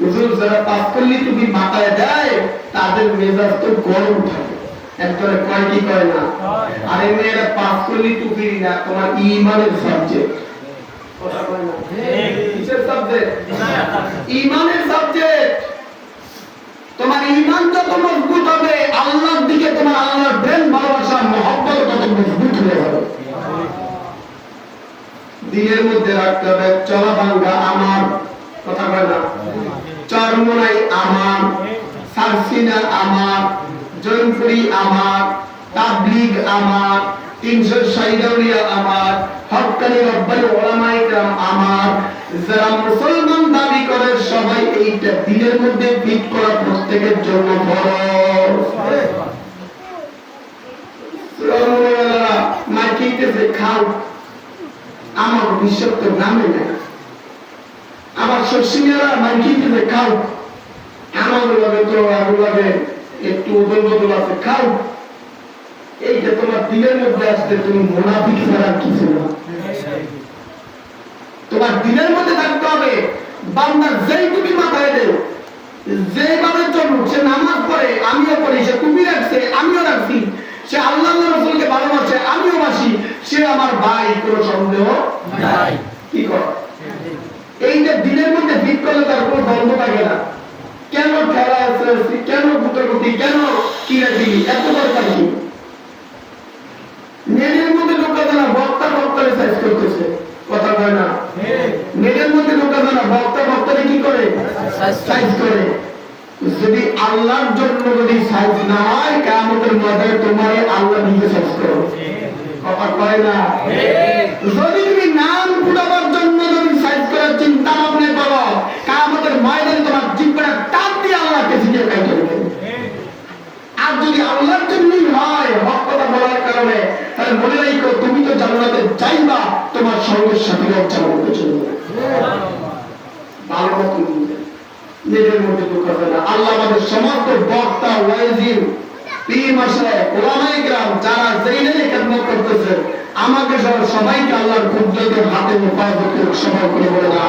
হুজুর, যারা করলি তুমি মাথায় দেয়, তাদের মেজাজ তো গরম থাকে। একজনে কয় কি কয় না? আরে মেয়েরা টুপি না, তোমার ইমানের সাবজেক্ট ইমান মজবুত হবে দিকে তোমার আল্লাহর ভালোবাসা, মহব্বত মজবুত হয়ে যাবে। দিনের মধ্যে রাখতে হবে, চলা আমার কথা কয় না চরমোনাই আমার সারসিনা আমার জৈনপুরি আমার তাবলিগ আমার তিনশো সাইদাউলিয়া আমার হকানি রব্বানি ওলামাই کرام আমার যারা মুসলমান দাবি করে সবাই এইটা দিনের মধ্যে ফিট করা প্রত্যেকের জন্য ফরজ রমণীরা মাইকিতেছে খাও আমার ভবিষ্যৎ তো নামে নাই আমার শস্যিনেরা মাইকিতেছে খাও আমার লাগে তো আমার লাগে একটু উদল বদল আছে। খাও। এইটা তোমার দিনের মধ্যে আসতে তুমি মোনাফিক ছাড়া কিছু না। তোমার দিনের মধ্যে থাকতে হবে। বান্দার যেই তুমি মাথায় দেও যেভাবে চলুক সে নামাজ পড়ে আমিও পড়ি সে টুপি রাখছে আমিও রাখছি সে আল্লাহ রসুলকে ভালোবাসে আমিও বাসি সে আমার ভাই কোনো সন্দেহ নাই। কি কর? এই যে দিনের মধ্যে ঠিক করলে তার কোনো দ্বন্দ্ব থাকে না কেন আছে কেন গুটাগুটি কেন কিনে দিলি এত দরকার কি নেটের মধ্যে ঢোকা যায় না বক্তা বক্তারে সাইজ করতেছে। কথা কয় না? নেটের মধ্যে ঢোকা যায় না বক্তা বক্তারে কি করে? সাইজ করে। সাইজ করে। যদি আল্লাহর জন্য যদি সাইজ না হয় কেমতের মধ্যে তোমার আল্লাহ নিজে সাইজ করো কথা কয় না? যদি মনে রাখো, তুমি তো জান্নাতে যাইবা, তোমার জান্নাতে চলে নিজের মধ্যে দুঃখ হবে না। আল্লাহ আমাদের সমস্ত বক্তা ওয়াইজিন পীর, মাসায় ওলামাই গ্রাম যারা খেদমত করতেছে, আমাকে সবাইকে আল্লাহর হাতে মুফাজত করে বলে না।